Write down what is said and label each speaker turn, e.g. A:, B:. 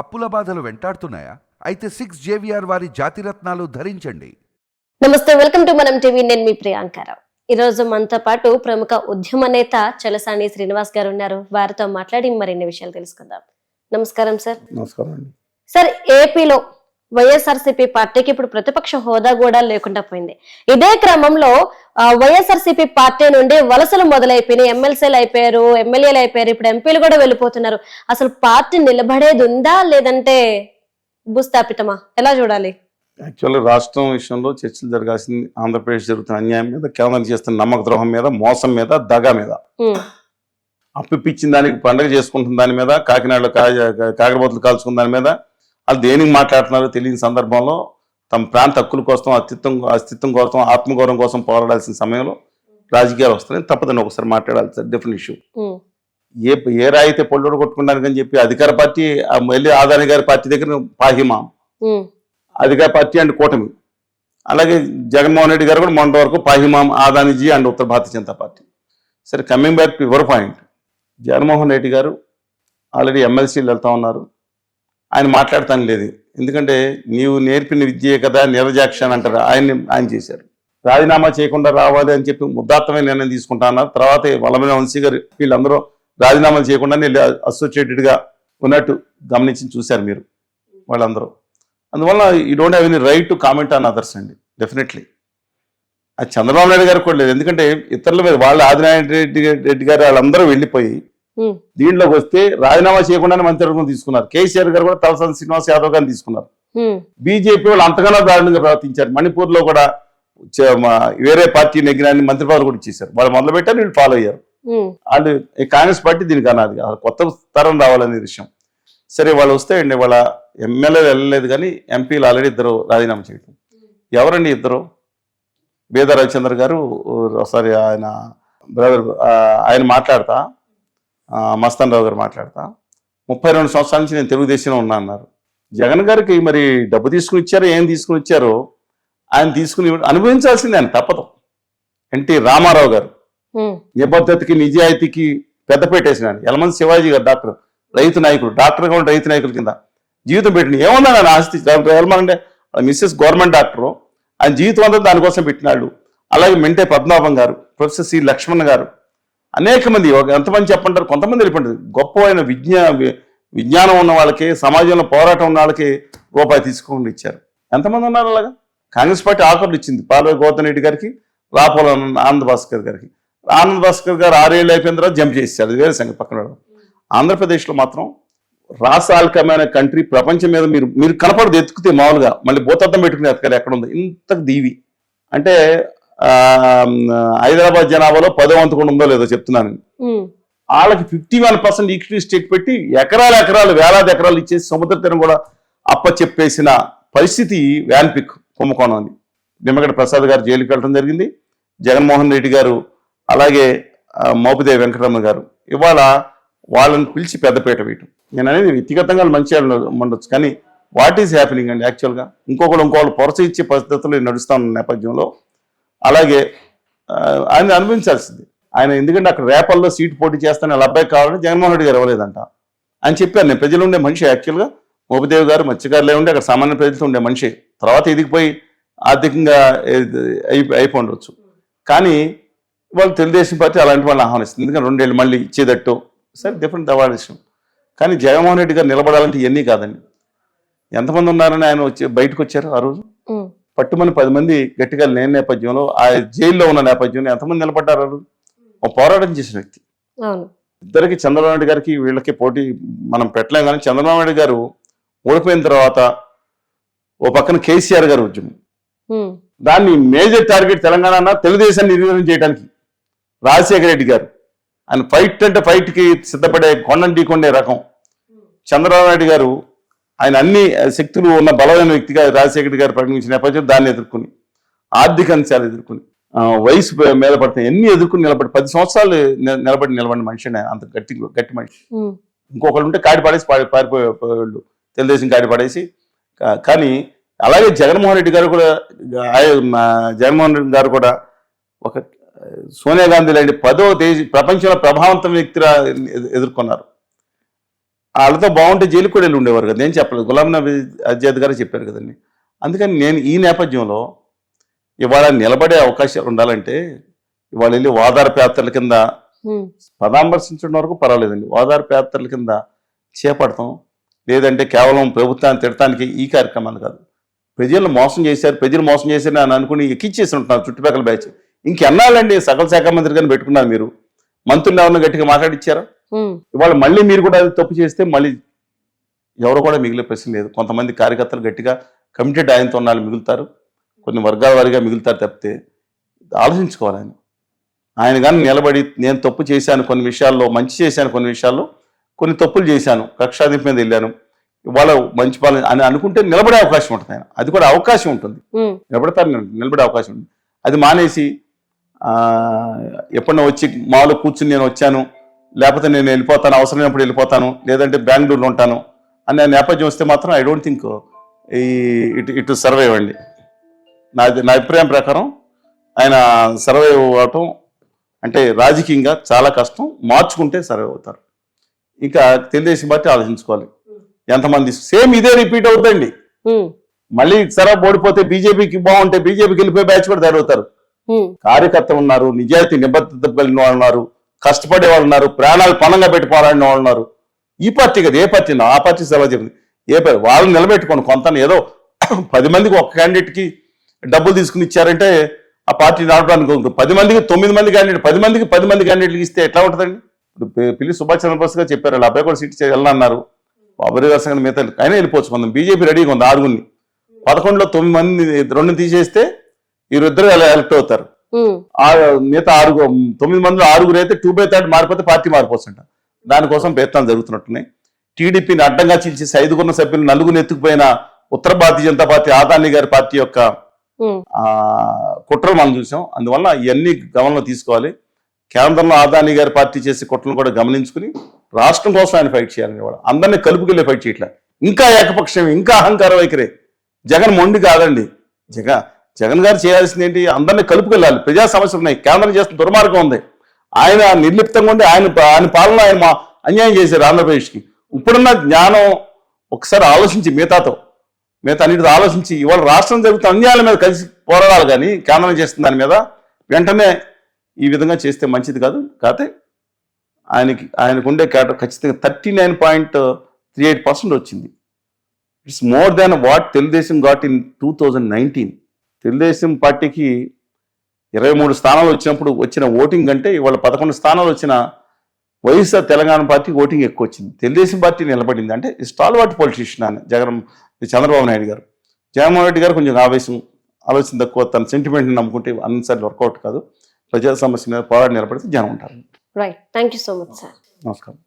A: అప్పుల బాధలు వెంటాడుతున్నాయా? అయితే సిక్స్ జేవిఆర్ వారి జాతిరత్నాలు ధరించండి.
B: నమస్తే వెల్కమ్ టు మనం టీవీ. నేను మీ ప్రియాంకారావు ఈ రోజు మనతో పాటు ప్రముఖ ఉద్యమ నేత చలసాని శ్రీనివాస్ గారు ఉన్నారు. వారితో మాట్లాడి మరిన్ని విషయాలు తెలుసుకుందాం. నమస్కారం సార్.
C: నమస్కారం
B: సార్ ఏపీలో వైఎస్ఆర్సీపీ పార్టీకి ఇప్పుడు ప్రతిపక్ష హోదా కూడా లేకుండా పోయింది. ఇదే క్రమంలో వైఎస్ఆర్సీపీ పార్టీ నుండి వలసలు మొదలైపోయినాయి. ఎమ్మెల్సీలు అయిపోయారు ఎమ్మెల్యేలు అయిపోయారు ఇప్పుడు ఎంపీలు కూడా వెళ్ళిపోతున్నారు. అసలు పార్టీ నిలబడేది ఉందా లేదంటే భూస్థాపితమా? ఎలా చూడాలి?
C: యాక్చువల్లీ రాష్ట్రం విషయంలో చర్చలు జరగాల్సింది ఆంధ్రప్రదేశ్ జరుగుతున్న అన్యాయం మీద కేంద్రం చేస్తున్న నమ్మక ద్రోహం మీద మోసం మీద దగా మీద. అప్పిప్పించిన దానికి పండగ చేసుకుంటున్న దాని మీద కాకినాడలో కాకరబోతులు కాల్చుకున్న దాని మీద వాళ్ళు దేనికి మాట్లాడుతున్నారో తెలియని సందర్భంలో తమ ప్రాంత హక్కుల కోసం అస్తిత్వం అస్తిత్వం కోసం ఆత్మగౌరవం కోసం పోరాడాల్సిన సమయంలో రాజకీయాలు వస్తున్నాయి తప్పదని ఒకసారి మాట్లాడాలి సార్. Different issue. ఏ ఏ రాయితే పొల్లుడు కొట్టుకుంటానికి అని చెప్పి అధికార పార్టీ మళ్ళీ ఆదాని గారి పార్టీ దగ్గర పాహిమా. అధికార పార్టీ అండ్ కూటమి. అలాగే జగన్మోహన్ రెడ్డి గారు కూడా మొన్నటి వరకు పాహిమాం ఆదానిజీ అండ్ ఉత్తర భారతీయ జనతా పార్టీ. సరే coming back to your point. Jaganmohan Reddy గారు ఆల్రెడీ ఎమ్మెల్సీలు వెళ్తా ఉన్నారు. ఆయన మాట్లాడతాను లేదు. ఎందుకంటే నీవు నేర్పిన విద్యే కదా నిరజాక్ష అని అంటారు. ఆయన్ని ఆయన చేశారు. రాజీనామా చేయకుండా రావాలి అని చెప్పి ముద్దాత్తమైన నిర్ణయం తీసుకుంటా అన్నారు. తర్వాత వల్లమైన వంశీ గారు వీళ్ళందరూ రాజీనామాలు చేయకుండానే అసోసియేటెడ్గా ఉన్నట్టు గమనించి చూశారు మీరు వాళ్ళందరూ. అందువల్ల ఈ don't have any right to comment on others అండి డెఫినెట్లీ. అది చంద్రబాబు నాయుడు గారు కూడా లేదు. ఎందుకంటే ఇతరుల మీద వాళ్ళు ఆదినారాయణ రెడ్డి రెడ్డి గారు వాళ్ళందరూ వెళ్ళిపోయి దీంట్లోకి వస్తే రాజీనామా చేయకుండానే మంత్రివర్గం తీసుకున్నారు. కేసీఆర్ గారు కూడా తలసాని శ్రీనివాస్ యాదవ్ గారిని తీసుకున్నారు. బీజేపీ వాళ్ళు అంతగానో దారుణంగా ప్రవర్తించారు. మణిపూర్లో కూడా చ- మా వేరే పార్టీ నెగ్గినాన్ని మంత్రి పదవి కూడా ఇచ్చేశారు. వాళ్ళు మొదలు పెట్టారు వీళ్ళు ఫాలో అయ్యారు. వాళ్ళు కాంగ్రెస్ పార్టీ దీనికి అన్నది. కొత్త తరం రావాలనే విషయం. సరే వాళ్ళు వస్తే అండి వాళ్ళ ఎమ్మెల్యేలు వెళ్ళలేదు కానీ ఎంపీలు ఆల్రెడీ ఇద్దరు రాజీనామా చేయటం. ఎవరండి ఇద్దరు? బేద రవిచంద్ర గారు ఒకసారి ఆయన బ్రదర్ ఆయన మాట్లాడతా. మస్తాన్ రావు గారు మాట్లాడతా. ముప్పై రెండు సంవత్సరాల నుంచి నేను తెలుగుదేశంలో ఉన్నా అన్నారు. జగన్ గారికి మరి డబ్బు తీసుకుని ఇచ్చారో ఏం తీసుకుని ఇచ్చారో ఆయన తీసుకుని అనుభవించాల్సిందే ఆయన తప్పదు. ఎన్టీ రామారావు గారు నిబద్ధతకి నిజాయితీకి పెద్ద పెట్టేసిన ఎలమంది శివాజీ గారు డాక్టర్ రైతు నాయకుడు డాక్టర్ కూడా రైతు నాయకుల కింద జీవితం పెట్టిన ఏమన్నా ఆయన ఆస్తి డాక్టర్ అంటే మిస్సెస్ గవర్నమెంట్ డాక్టరు ఆయన జీవితం అంతా దానికోసం పెట్టినాడు అలాగే మెంటే పద్మనాభం గారు ప్రొఫెసర్ సి లక్ష్మణ్ గారు అనేక మంది ఒక ఎంతమంది చెప్పంటారు? కొంతమంది వెళ్ళిపోండి గొప్పమైన విజ్ఞా విజ్ఞానం ఉన్న వాళ్ళకి సమాజంలో పోరాటం ఉన్న వాళ్ళకి రూపాయి తీసుకోకుండా ఇచ్చారు. ఎంతమంది ఉన్నారు అలాగా? కాంగ్రెస్ పార్టీ ఆఫర్లు ఇచ్చింది పాల్వే గౌతమ్ రెడ్డి గారికి రాపోల ఆనంద్ భాస్కర్ గారికి. ఆనంద్ భాస్కర్ గారు ఆరేళ్ళు అయిపోయిన తర్వాత జంప్ చేశారు అది వేరే సంగతి పక్కన ఆంధ్రప్రదేశ్లో మాత్రం రాసాల్కమైన కంట్రీ ప్రపంచం మీద మీరు మీరు కనపడదు. ఎత్తుకుతే మామూలుగా. మళ్ళీ భూతద్దం పెట్టుకునే ఎత్తుకారు ఎక్కడ ఉంది? ఇంత దీవి. అంటే హైదరాబాద్ జనాభాలో పదో వంతు కూడా ఉందో లేదో చెప్తున్నాను. వాళ్ళకి fifty one percent equity state పెట్టి ఎకరాల ఎకరాలు వేలాది ఎకరాలు ఇచ్చేసి సముద్ర తీరం కూడా అప్ప చెప్పేసిన పరిస్థితి వ్యాన్పిక్ కుంభకోణం అని నిమ్మగడ్డ ప్రసాద్ గారు జైలుకి వెళ్ళడం జరిగింది. జగన్మోహన్ రెడ్డి గారు అలాగే మోపిదేవి వెంకటరమణ గారు. ఇవాళ వాళ్ళని పిలిచి పెద్దపీట వేయటం. నేను అనేది వ్యక్తిగతంగా మంచి ఉండొచ్చు కానీ వాట్ ఈస్ హ్యాపెనింగ్ అండి యాక్చువల్గా ఇంకొకళ్ళు ఇంకొకళ్ళు పొరస ఇచ్చే పరిస్థితులు నడుస్తా ఉన్న నేపథ్యంలో అలాగే ఆయన అనుభవించాల్సింది. ఆయన ఎందుకంటే అక్కడ రేపల్లో సీటు పోటీ చేస్తాను వాళ్ళ అబ్బాయి కావాలని జగన్మోహన్ రెడ్డి గారు ఇవ్వలేదంట. అని చెప్పాను నేను ప్రజలు ఉండే మనిషి యాక్చువల్గా. మోపదేవి గారు మత్స్యకారులే ఉండి అక్కడ సామాన్య ప్రజలతో ఉండే మనిషి. తర్వాత ఎదిగిపోయి ఆర్థికంగా అయిపో అయిపోండొచ్చు కానీ వాళ్ళు తెలుగుదేశం పార్టీ అలాంటి వాళ్ళని ఆహ్వానిస్తుంది. ఎందుకంటే రెండేళ్ళు మళ్ళీ ఇచ్చేదట్టు సరే డిఫరెంట్ అవార్డు విషయం. కానీ జగన్మోహన్ రెడ్డి గారు నిలబడాలంటే ఇవన్నీ కాదండి. ఎంతమంది ఉన్నారని ఆయన వచ్చి బయటకు వచ్చారు ఆ రోజు? పట్టుమని పది మంది గట్టిగా లేని నేపథ్యంలో ఆ జైల్లో ఉన్న నేపథ్యంలో ఎంతమంది నిలబడ్డారు? ఒక పోరాటం చేసిన వ్యక్తి. ఇద్దరికి చంద్రబాబు నాయుడు గారికి వీళ్ళకి పోటీ మనం పెట్టలేం కానీ చంద్రబాబు నాయుడు గారు ఓడిపోయిన తర్వాత ఓ పక్కన కేసీఆర్ గారు ఉద్యమం. దాన్ని మేజర్ టార్గెట్ తెలంగాణ తెలుగుదేశాన్ని నిర్వీర్యం చేయడానికి రాజశేఖర రెడ్డి గారు. ఆయన ఫైట్ అంటే ఫైట్కి సిద్ధపడే ఢీకొండే రకం. చంద్రబాబు నాయుడు గారు ఆయన అన్ని శక్తులు ఉన్న బలమైన వ్యక్తిగా రాజశేఖర రెడ్డి గారు ప్రకటించిన నేపథ్యం దాన్ని ఎదుర్కొని ఆర్థిక అంశాలు ఎదుర్కొని వయసు మీద పడితే ఎన్ని ఎదుర్కొని నిలబడి పది సంవత్సరాలు నిలబడి నిలబడిన మనిషి అంత గట్టి గట్టి మనిషి. ఇంకొకరు ఉంటే కాడి పడేసి పారి పారిపోయే వాళ్ళు తెలుగుదేశం కాడి పడేసి కానీ అలాగే జగన్మోహన్ రెడ్డి గారు కూడా జగన్మోహన్ రెడ్డి గారు కూడా ఒక సోనియా గాంధీ లాంటి పదో దేశ ప్రపంచంలో ప్రభావవంతమైన వ్యక్తిగా ఎదు- ఎదుర్కొన్నారు. వాళ్ళతో బాగుంటే జైలుకి కూడా వెళ్ళి ఉండేవారు కదా. నేను చెప్పలేదు. గులాం నబీ ఆజాద్ గారు చెప్పారు కదండి. అందుకని నేను ఈ నేపథ్యంలో ఇవాళ నిలబడే అవకాశాలు ఉండాలంటే ఇవాళ వెళ్ళి ఓదార్పు యాత్రల కింద పరామర్శించడం వరకు పర్వాలేదండి. ఓదార్పు యాత్రల కింద చేపడతాం. లేదంటే కేవలం ప్రభుత్వాన్ని తిడటానికి ఈ కార్యక్రమాలు కాదు. ప్రజలను మోసం చేశారు ప్రజలు మోసం చేశారు అని అనుకుని ఎక్కిచ్చేసి ఉంటున్నారు చుట్టుపక్కల బ్యాచ్. ఇంకెన్నాళ్ళండి సకల శాఖ మంత్రి గారిని పెట్టుకున్నారు మీరు? మంత్రులు ఎవరిని గట్టిగా మాట్లాడిచ్చారా? ఇవాళ మళ్ళీ మీరు కూడా అది తప్పు చేస్తే మళ్ళీ ఎవరు కూడా మిగిలే ప్రశ్న లేదు. కొంతమంది కార్యకర్తలు గట్టిగా కమిటెడ్ ఆయనతో వాళ్ళు మిగులుతారు. కొన్ని వర్గాల వారిగా మిగులుతారు తప్పితే ఆలోచించుకోవాలి ఆయన. ఆయన కానీ నిలబడి నేను తప్పు చేశాను కొన్ని విషయాల్లో మంచి చేశాను కొన్ని విషయాల్లో కొన్ని తప్పులు చేశాను కక్షాధిపి మీద వెళ్ళాను. ఇవాళ మంచి పాలన అని అనుకుంటే నిలబడే అవకాశం ఉంటుంది ఆయన. అది కూడా అవకాశం ఉంటుంది. నిలబడతారు నిలబడే అవకాశం ఉంది అది మానేసి ఎప్పుడన్నా వచ్చి మాలో కూర్చుని నేను వచ్చాను లేకపోతే నేను వెళ్ళిపోతాను అవసరమైనప్పుడు వెళ్ళిపోతాను లేదంటే బెంగళూరులో ఉంటాను అనే నేపథ్యం వస్తే మాత్రం ఐ డోంట్ థింక్ ఈ ఇటు ఇటు సర్వైవ్ అండి. నా నా అభిప్రాయం ప్రకారం ఆయన సర్వైవ్ అవటం అంటే రాజకీయంగా చాలా కష్టం మార్చుకుంటే సర్వైవ్ అవుతారు. ఇంకా తెలుగుదేశం బట్టి ఆలోచించుకోవాలి. ఎంతమంది సేమ్ ఇదే రిపీట్ అవుతుందండి మళ్ళీ సరే ఓడిపోతే బీజేపీకి బాగుంటే బీజేపీకి వెళ్ళిపోయే బ్యాచ్ కూడా తయారవుతారు.
B: ఉమ్,
C: కార్యకర్తలు ఉన్నారు నిజాయితీ నిబద్ధత కలిగిన వాళ్ళు ఉన్నారు. కష్టపడే వాళ్ళు ఉన్నారు ప్రాణాలు పణంగా పెట్టి పోరాడిన వాళ్ళు ఉన్నారు. ఈ పార్టీ కదా ఏ పార్టీ ఆ పార్టీ సెలవు చెప్పింది. ఏ పార్టీ వాళ్ళని నిలబెట్టుకోండి కొంత ఏదో పది మందికి ఒక క్యాండిడేట్కి డబ్బులు తీసుకుని ఇచ్చారంటే ఆ పార్టీ నడపడానికి ఉంటుంది పది మందికి తొమ్మిది మంది క్యాండిడేట్ పది మందికి పది మంది క్యాండిడేట్కి ఇస్తే ఎట్లా ఉంటుందండి? ఇప్పుడు పిల్లి సుభాష్ చంద్రబోస్ గారు చెప్పారు వాళ్ళ అబ్బాయి కూడా సీట్ వెళ్ళన్నారు బాబరి గారి సంగతి మిగతా అయినా వెళ్ళిపోవచ్చు. కొంత బీజేపీ రెడీగా ఉంది ఆరుగురిని. పదకొండులో తొమ్మిది మంది రెండు తీసేస్తే వీరిద్దరు ఎలక్ట్ అవుతారు. మిగతా ఆరుగు తొమ్మిది మందిలో ఆరుగురు అయితే టూ బై థర్డ్ మారిపోతే పార్టీ మారిపోతుంట దానికోసం ప్రయత్నాలు జరుగుతున్నట్టున్నాయి. టీడీపీని అడ్డంగా చీల్చేసి ఐదుగురున్న సభ్యులు నలుగురు ఎత్తుకుపోయిన ఉత్తర భారతీయ జనతా పార్టీ ఆదాని గారి పార్టీ యొక్క కుట్రలు మనం చూసాం. అందువల్ల ఇవన్నీ గమనంలో తీసుకోవాలి. కేంద్రంలో ఆదాని గారి పార్టీ చేసే కుట్రలు కూడా గమనించుకుని రాష్ట్రం కోసం ఆయన ఫైట్ చేయాలని కూడా. అందరినీ కలుపుకెళ్ళి ఫైట్ చేయట్లే. ఇంకా ఏకపక్షం ఇంకా అహంకార వైఖరే. జగన్ మొండి కాదండి జగన్ జగన్ గారు చేయాల్సింది ఏంటి అందరినీ కలుపుకెళ్ళాలి. ప్రజా సమస్యలు ఉన్నాయి. కేంద్రం చేస్తున్న దుర్మార్గం ఉంది. ఆయన నిర్లిప్తంగా ఉండి ఆయన ఆయన పాలన ఆయన మా అన్యాయం చేశారు ఆంధ్రప్రదేశ్కి. ఇప్పుడున్న జ్ఞానం ఒకసారి ఆలోచించి మిగతాతో. మిగతా అన్నిటితో ఆలోచించి ఇవాళ రాష్ట్రం జరుగుతున్న అన్యాయాల మీద కలిసి పోరాడాలి కానీ కేంద్రం చేస్తున్న దాని మీద వెంటనే ఈ విధంగా చేస్తే మంచిది కాదు. కాకపోతే ఆయనకి ఆయనకు ఉండే కేట ఖచ్చితంగా thirty nine point three eight percent వచ్చింది. It's more than what Telugu Desam got in two thousand nineteen. Telugu Desam పార్టీకి ఇరవై మూడు స్థానాలు వచ్చినప్పుడు వచ్చిన ఓటింగ్ కంటే ఇవాళ పదకొండు స్థానాలు వచ్చిన వైఎస్ఆర్ తెలంగాణ పార్టీ ఓటింగ్ ఎక్కువ వచ్చింది. తెలుగుదేశం పార్టీ నిలబడింది. అంటే స్టాల్వాట్ పొలిటీషియన్ ఆయన జగన్ చంద్రబాబు నాయుడు గారు. జగన్మోహన్ రెడ్డి గారు కొంచెం ఆవేశం ఆలోచన తక్కువ తన సెంటిమెంట్ని నమ్ముకుంటే అన్నిసార్లు వర్కౌట్ కాదు. ప్రజా సమస్య మీద పోరాడి నిలబడితే జనం ఉంటారు.
B: Right thank you so much sir
C: నమస్కారం.